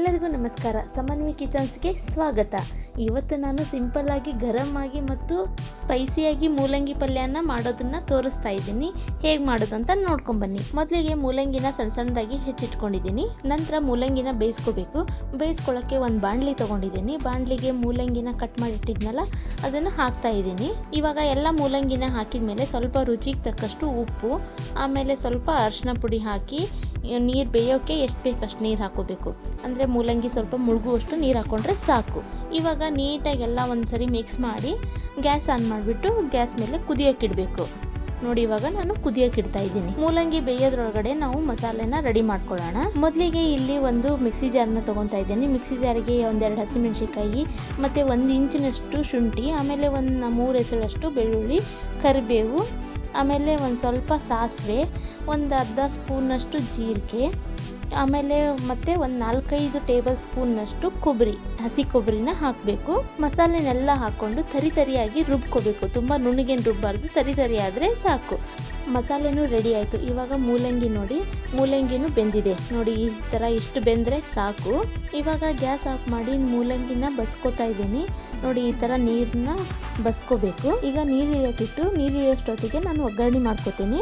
ಎಲ್ಲರಿಗೂ ನಮಸ್ಕಾರ. ಸಮನ್ವಿ ಕಿಚನ್ಸ್ಗೆ ಸ್ವಾಗತ. ಇವತ್ತು ನಾನು ಸಿಂಪಲ್ಲಾಗಿ ಗರಂ ಆಗಿ ಮತ್ತು ಸ್ಪೈಸಿಯಾಗಿ ಮೂಲಂಗಿ ಪಲ್ಯನ ಮಾಡೋದನ್ನ ತೋರಿಸ್ತಾ ಇದ್ದೀನಿ. ಹೇಗೆ ಮಾಡೋದು ಅಂತ ನೋಡ್ಕೊಂಬನ್ನಿ ಮೊದಲಿಗೆ ಮೂಲಂಗಿನ ಸಣ್ಣ ಸಣ್ಣದಾಗಿ ಹೆಚ್ಚಿಟ್ಕೊಂಡಿದ್ದೀನಿ. ನಂತರ ಮೂಲಂಗಿನ ಬೇಯಿಸ್ಕೋಬೇಕು. ಬೇಯಿಸ್ಕೊಳ್ಳೋಕ್ಕೆ ಒಂದು ಬಾಣಲಿ ತೊಗೊಂಡಿದ್ದೀನಿ. ಬಾಣಲಿಗೆ ಮೂಲಂಗಿನ ಕಟ್ ಮಾಡಿ ಇಟ್ಟಿದ್ನಲ್ಲ ಅದನ್ನು ಹಾಕ್ತಾ ಇದ್ದೀನಿ. ಇವಾಗ ಎಲ್ಲ ಮೂಲಂಗಿನ ಹಾಕಿದ ಮೇಲೆ ಸ್ವಲ್ಪ ರುಚಿಗೆ ತಕ್ಕಷ್ಟು ಉಪ್ಪು, ಆಮೇಲೆ ಸ್ವಲ್ಪ ಅರಿಶಿನ ಪುಡಿ ಹಾಕಿ ನೀರು ಬೇಯೋಕ್ಕೆ ಎಷ್ಟು ಬೇಕಷ್ಟು ನೀರು ಹಾಕೋಬೇಕು. ಅಂದರೆ ಮೂಲಂಗಿ ಸ್ವಲ್ಪ ಮುಳುಗುವಷ್ಟು ನೀರು ಹಾಕ್ಕೊಂಡ್ರೆ ಸಾಕು. ಇವಾಗ ನೀಟಾಗಿ ಎಲ್ಲ ಒಂದು ಸರಿ ಮಿಕ್ಸ್ ಮಾಡಿ ಗ್ಯಾಸ್ ಆನ್ ಮಾಡಿಬಿಟ್ಟು ಗ್ಯಾಸ್ ಮೇಲೆ ಕುದಿಯೋಕ್ಕಿಡಬೇಕು ನೋಡಿ ಇವಾಗ ನಾನು ಕುದಿಯೋಕೆ ಇಡ್ತಾ ಇದ್ದೀನಿ. ಮೂಲಂಗಿ ಬೇಯೋದ್ರೊಳಗಡೆ ನಾವು ಮಸಾಲೆನ ರೆಡಿ ಮಾಡ್ಕೊಳ್ಳೋಣ. ಮೊದಲಿಗೆ ಇಲ್ಲಿ ಒಂದು ಮಿಕ್ಸಿ ಜಾರ್ನ ತೊಗೊತಾ ಇದ್ದೀನಿ. ಮಿಕ್ಸಿ ಜಾರಿಗೆ ಒಂದೆರಡು ಹಸಿಮೆಣಸಿಕಾಯಿ ಮತ್ತು ಒಂದು ಇಂಚಿನಷ್ಟು ಶುಂಠಿ, ಆಮೇಲೆ ಒಂದು ಮೂರು ಹೆಸರಷ್ಟು ಬೆಳ್ಳುಳ್ಳಿ, ಕರಿಬೇವು ಆಮೇಲೆ ಒಂದು ಸ್ವಲ್ಪ ಸಾಸಿವೆ, ಒಂದು ಅರ್ಧ ಸ್ಪೂನಷ್ಟು ಜೀರಿಗೆ, ಆಮೇಲೆ ಮತ್ತೆ ಒಂದು ನಾಲ್ಕೈದು ಟೇಬಲ್ ಸ್ಪೂನ್ನಷ್ಟು ಕೊಬ್ಬರಿ, ಹಸಿ ಕೊಬ್ಬರಿನ ಹಾಕಬೇಕು. ಮಸಾಲೆನೆಲ್ಲ ಹಾಕ್ಕೊಂಡು ತರಿ ತರಿಯಾಗಿ ರುಬ್ಕೋಬೇಕು. ತುಂಬ ನುಣ್ಣಗೇನು ರುಬ್ಬಾರ್ದು ತರಿ ತರಿ ಆದರೆ ಸಾಕು. ಮಸಾಲೆನೂ ರೆಡಿ ಆಯಿತು. ಇವಾಗ ಮೂಲಂಗಿ ನೋಡಿ, ಮೂಲಂಗಿನೂ ಬೆಂದಿದೆ. ನೋಡಿ, ಈ ಥರ ಇಷ್ಟು ಬೆಂದರೆ ಸಾಕು. ಇವಾಗ ಗ್ಯಾಸ್ ಆಫ್ ಮಾಡಿ ಮೂಲಂಗಿನ ಬಸ್ಕೋತಾ ಇದ್ದೀನಿ. ನೋಡಿ, ಈ ಥರ ನೀರನ್ನ ಬಸ್ಕೋಬೇಕು. ಈಗ ನೀರು ಇರೋಕ್ಕಿಟ್ಟು ನೀರು ಇರೋಷ್ಟೊತ್ತಿಗೆ ನಾನು ಒಗ್ಗರಣೆ ಮಾಡ್ಕೋತೀನಿ.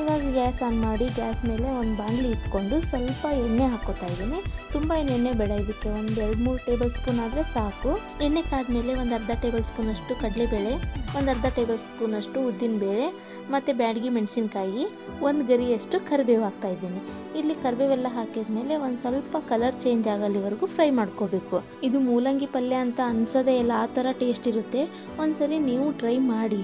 ಇವಾಗ ಗ್ಯಾಸ್ ಆನ್ ಮಾಡಿ, ಗ್ಯಾಸ್ ಮೇಲೆ ಒಂದು ಬಾಣಲಿ ಇಟ್ಕೊಂಡು ಸ್ವಲ್ಪ ಎಣ್ಣೆ ಹಾಕೋತಾ ಇದ್ದೀನಿ. ತುಂಬ ಏನು ಎಣ್ಣೆ ಬೇಡ ಇದಕ್ಕೆ. ಒಂದು ಎರಡು ಮೂರು ಟೇಬಲ್ ಸ್ಪೂನ್ ಆದರೆ ಸಾಕು. ಎಣ್ಣೆ ಕಾದ್ಮೇಲೆ ಒಂದು ಅರ್ಧ ಟೇಬಲ್ ಸ್ಪೂನಷ್ಟು ಕಡಲೆಬೇಳೆ, ಒಂದು ಅರ್ಧ ಟೇಬಲ್ ಸ್ಪೂನಷ್ಟು ಉದ್ದಿನಬೇಳೆ ಮತ್ತು ಬ್ಯಾಡಗಿ ಮೆಣಸಿನ್ಕಾಯಿ ಒಂದು ಗರಿಯಷ್ಟು ಕರಿಬೇವು ಹಾಕ್ತಾ ಇದ್ದೀನಿ. ಇಲ್ಲಿ ಕರಿಬೇವೆಲ್ಲ ಹಾಕಿದ್ಮೇಲೆ ಒಂದು ಸ್ವಲ್ಪ ಕಲರ್ ಚೇಂಜ್ ಆಗಲ್ಲಿವರೆಗೂ ಫ್ರೈ ಮಾಡ್ಕೋಬೇಕು. ಇದು ಮೂಲಂಗಿ ಪಲ್ಯ ಅಂತ ಅನ್ಸೋದೇ ಇಲ್ಲ, ಆ ಥರ ಟೇಸ್ಟ್ ಇರುತ್ತೆ. ಒಂದ್ಸರಿ ನೀವು ಟ್ರೈ ಮಾಡಿ.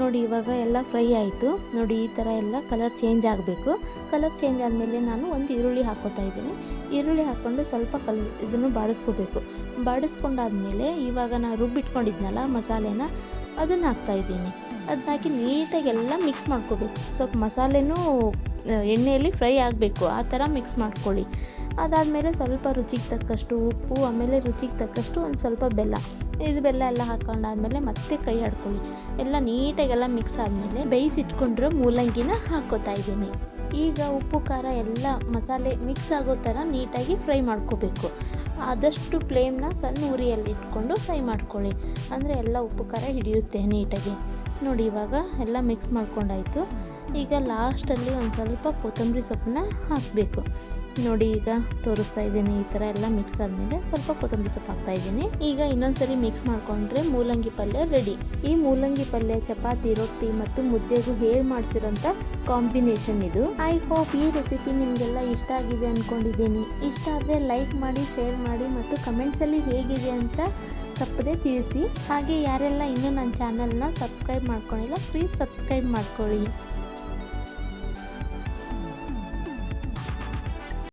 ನೋಡಿ, ಇವಾಗ ಎಲ್ಲ ಫ್ರೈ ಆಯಿತು. ನೋಡಿ, ಈ ಥರ ಎಲ್ಲ ಕಲರ್ ಚೇಂಜ್ ಆಗಬೇಕು. ಕಲರ್ ಚೇಂಜ್ ಆದಮೇಲೆ ನಾನು ಒಂದು ಈರುಳ್ಳಿ ಹಾಕೋತಾ ಇದ್ದೀನಿ. ಈರುಳ್ಳಿ ಹಾಕ್ಕೊಂಡು ಸ್ವಲ್ಪ ಕಲ್, ಇದನ್ನು ಬಾಡಿಸ್ಕೋಬೇಕು. ಬಾಡಿಸ್ಕೊಂಡಾದ್ಮೇಲೆ ಇವಾಗ ನಾನು ರುಬ್ಬಿಟ್ಕೊಂಡಿದ್ನಲ್ಲ ಮಸಾಲೆನ, ಅದನ್ನು ಹಾಕ್ತಾ ಇದ್ದೀನಿ. ಅದನ್ನ ಹಾಕಿ ನೀಟಾಗಿ ಎಲ್ಲ ಮಿಕ್ಸ್ ಮಾಡ್ಕೋಬೇಕು ಸ್ವಲ್ಪ ಮಸಾಲೆನೂ ಎಣ್ಣೆಯಲ್ಲಿ ಫ್ರೈ ಆಗಬೇಕು. ಆ ಥರ ಮಿಕ್ಸ್ ಮಾಡ್ಕೊಳ್ಳಿ ಅದಾದಮೇಲೆ ಸ್ವಲ್ಪ ರುಚಿಗೆ ತಕ್ಕಷ್ಟು ಉಪ್ಪು, ಆಮೇಲೆ ರುಚಿಗೆ ತಕ್ಕಷ್ಟು ಒಂದು ಸ್ವಲ್ಪ ಬೆಲ್ಲ. ಇದು ಬೆಲ್ಲ ಎಲ್ಲ ಹಾಕೊಂಡಾದ್ಮೇಲೆ ಮತ್ತೆ ಕೈ ಆಡ್ಕೊಳ್ಳಿ. ಎಲ್ಲ ನೀಟಾಗೆಲ್ಲ ಮಿಕ್ಸ್ ಆದಮೇಲೆ ಬೇಯಿಸಿಟ್ಕೊಂಡಿರೋ ಮೂಲಂಗಿನ ಹಾಕೋತಾ ಇದ್ದೀನಿ. ಈಗ ಉಪ್ಪು, ಖಾರ ಎಲ್ಲ ಮಸಾಲೆ ಮಿಕ್ಸ್ ಆಗೋ ಥರ ನೀಟಾಗಿ ಫ್ರೈ ಮಾಡ್ಕೋಬೇಕು. ಆದಷ್ಟು ಫ್ಲೇಮ್ನ ಸಣ್ಣ ಉರಿಯಲ್ಲಿ ಇಟ್ಕೊಂಡು ಫ್ರೈ ಮಾಡ್ಕೊಳ್ಳಿ. ಅಂದರೆ ಎಲ್ಲ ಉಪ್ಪು, ಖಾರ ಹಿಡಿಯುತ್ತೆ ನೀಟಾಗಿ. ನೋಡಿ ಇವಾಗ ಎಲ್ಲ ಮಿಕ್ಸ್ ಮಾಡ್ಕೊಂಡಾಯಿತು. ಈಗ ಲಾಸ್ಟಲ್ಲಿ ಒಂದು ಸ್ವಲ್ಪ ಕೊತ್ತಂಬರಿ ಸೊಪ್ಪನ್ನ ಹಾಕಬೇಕು. ನೋಡಿ ಈಗ ತೋರಿಸ್ತಾ ಇದ್ದೀನಿ ಈ ಥರ ಎಲ್ಲ ಮಿಕ್ಸ್ ಆದಮೇಲೆ ಸ್ವಲ್ಪ ಕೊತ್ತಂಬರಿ ಸೊಪ್ಪು ಹಾಕ್ತಾ ಇದ್ದೀನಿ. ಈಗ ಇನ್ನೊಂದ್ಸರಿ ಮಿಕ್ಸ್ ಮಾಡಿಕೊಂಡ್ರೆ ಮೂಲಂಗಿ ಪಲ್ಯ ರೆಡಿ ಈ ಮೂಲಂಗಿ ಪಲ್ಯ, ಚಪಾತಿ, ರೊಟ್ಟಿ ಮತ್ತು ಮುದ್ದೆಗೂ ಹೇಳಿ ಮಾಡಿಸಿರೋಂಥ ಕಾಂಬಿನೇಷನ್ ಇದು. ಐ ಹೋಪ್ ಈ ರೆಸಿಪಿ ನಿಮಗೆಲ್ಲ ಇಷ್ಟ ಆಗಿದೆ ಅಂದ್ಕೊಂಡಿದ್ದೀನಿ ಇಷ್ಟ ಆದರೆ ಲೈಕ್ ಮಾಡಿ ಶೇರ್ ಮಾಡಿ ಮತ್ತು ಕಮೆಂಟ್ಸಲ್ಲಿ ಹೇಗಿದೆ ಅಂತ ತಪ್ಪದೆ ತಿಳಿಸಿ. ಹಾಗೆ ಯಾರೆಲ್ಲ ಇನ್ನೂ ನನ್ನ ಚಾನಲ್ನ ಸಬ್ಸ್ಕ್ರೈಬ್ ಮಾಡ್ಕೊಂಡಿಲ್ಲ ಪ್ಲೀಸ್ ಸಬ್ಸ್ಕ್ರೈಬ್ ಮಾಡ್ಕೊಳ್ಳಿ.